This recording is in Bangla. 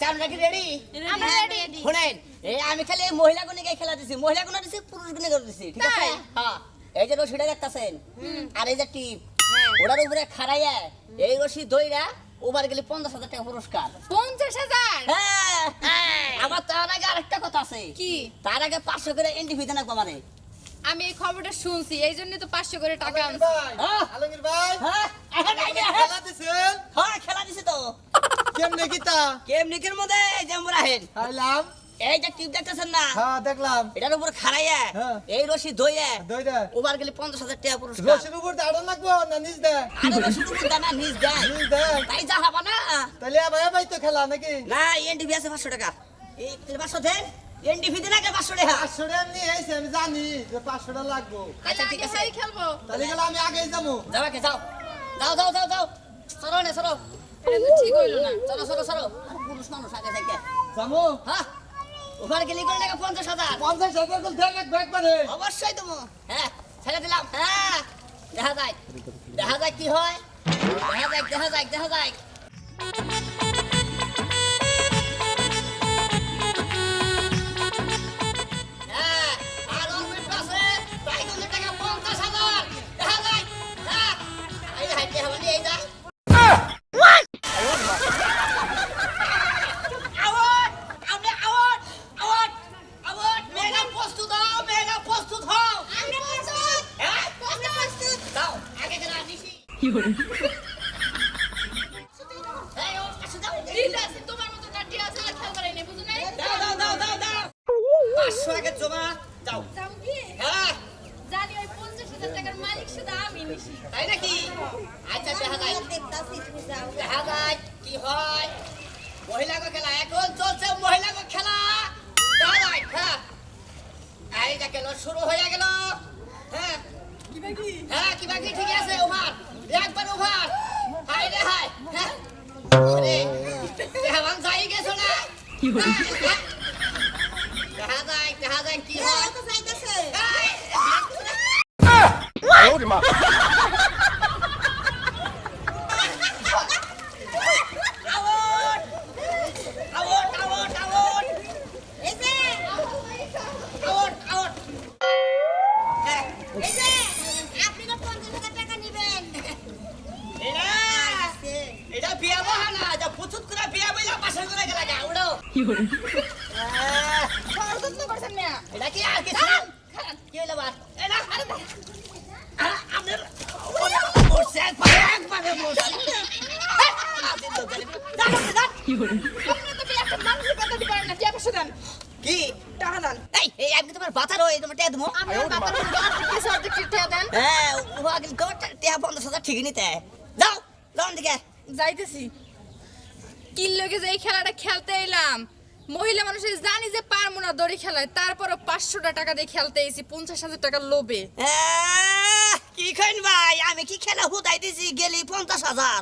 আচ্ছা আমরা কি রেডি আমরা ready। শুনেন এই আমি খালি এই মহিলা খেলা দিছি। মহিলা গুণ দিছি পুরুষ গুণে করে দিছি ঠিক আছে? হ্যাঁ এই যে রশিটা দেখতাছেন আর এই যে টিপ ওটার উপরে খাড়াইয়া এই রশি দইরা ওবার গেলে পঞ্চাশ হাজার টাকা পুরস্কার। পঞ্চাশ হাজার? হ্যাঁ আমার তার আগে আরেকটা কথা আছে। কি? তার আগে পাঁচশো করে এন্ট্রি দেন আমি এই খবরটা শুনছি এই জন্য তো পাঁচশো করে টাকা আনছি। হ্যাঁ। আলমগীর ভাই। হ্যাঁ এখন এই যে, হ্যাঁ, খেলা দিছেন হ্যাঁ খেলা দিছি তো কেমনে কিতা নিকের মধ্যে এই যে আমরা হেন খাইলাম। এই যে টিপ দেখতেছেন না? হ্যাঁ দেখলাম। এটার উপর খাড়াইয়া হ্যাঁ। এই রশি দইয়া দই দে। ওবার গেলে পঞ্চাশ হাজার টাকা পুরস্কার। রশির উপর দাঁড়ান লাগবো না নিজ দে? আরে রশিদ উপর দানা নিজ দেয় নিজ দে। তাই যা হবা না। তাহলে ভাই ভাই তো খেলা নাকি? না এনডিভি আছে পাঁচশো টাকা। এই পাঁচশো দেন। এনডিভি দেন আগে পাঁচশো টাকা। পাঁচশো টাকা নিয়ে এসে আমি জানি যে পাঁচশো টাকা লাগবো। আচ্ছা তাহলে ঠিক আগে আছে। খেলব তাহলে গেলে আমি আগেই যাব। আগে যাও। যাও যাও যাও যাও। সরো নে সরো। ঠিক হইল না। সরো সরো সরো পুরুষ মানুষ আগে থেকে। যাব হ্যাঁ ওবার গেলে করে টাকা পঞ্চাশ হাজার? পঞ্চাশ হাজার করে দেন লাগবে একবারে অবশ্যই তুমি হ্যাঁ ছেড়ে দিলাম। হ্যাঁ। দেখা যায় দেখা যায় কি হয়। দেখা যায় দেখা যাক দেখা যায় তাই নাকি আচ্ছা কি হয় খেলা চলছে খেলা হ্যাঁ যে শুরু হয়ে গেল হ্যাঁ হ্যাঁ কি বাকি ঠিক আছে ওভার। একবার ওভার। হাই রে হাই হ্যাঁ। যাই গেছো না? হ্যাঁ, দেখা যায় দেখা যায় কি হয় out out out out out হ্যাঁ এটা এটা বিয়া বহানা যা ফুচুত করে বিয়া বইলা পাশে করে গেলা গা উড়ো আহ, ষড়যন্ত্র করছেন না এটা কি আর কিছু কি হইল বার এটা আরে আরে, আপনার মরছে একবারে একবারে মরছে আজিল লোক জানি। দাঁড়ান, দাঁড়ান। আপনি তো একটা মানুষের কথা দিতে পারেন না টিয়া পাশে দেন কি? টাকা দেন এই এই আপনি তোমার বাতার হয়ে তোমার টেয়া দেবো আমি বাবার অর্ধেক কিছু অর্ধেক টাকা দেন হ্যাঁ ও আগে তোমার টেয়া পঞ্চাশ হাজার ঠিকই নিতে যাও লন দিকে যাইতেছি কিল লগে যে এই খেলাটা খেলতে এলাম। মহিলা মানুষের জানি যে পারব না দড়ি খেলায় তারপরও পাঁচশোটা টাকা দিয়ে খেলতে এসেছি পঞ্চাশ হাজার টাকা লোভে। কি খাইন ভাই? আমি কি খেলা হুদাই দিছি? গেলি পঞ্চাশ হাজার।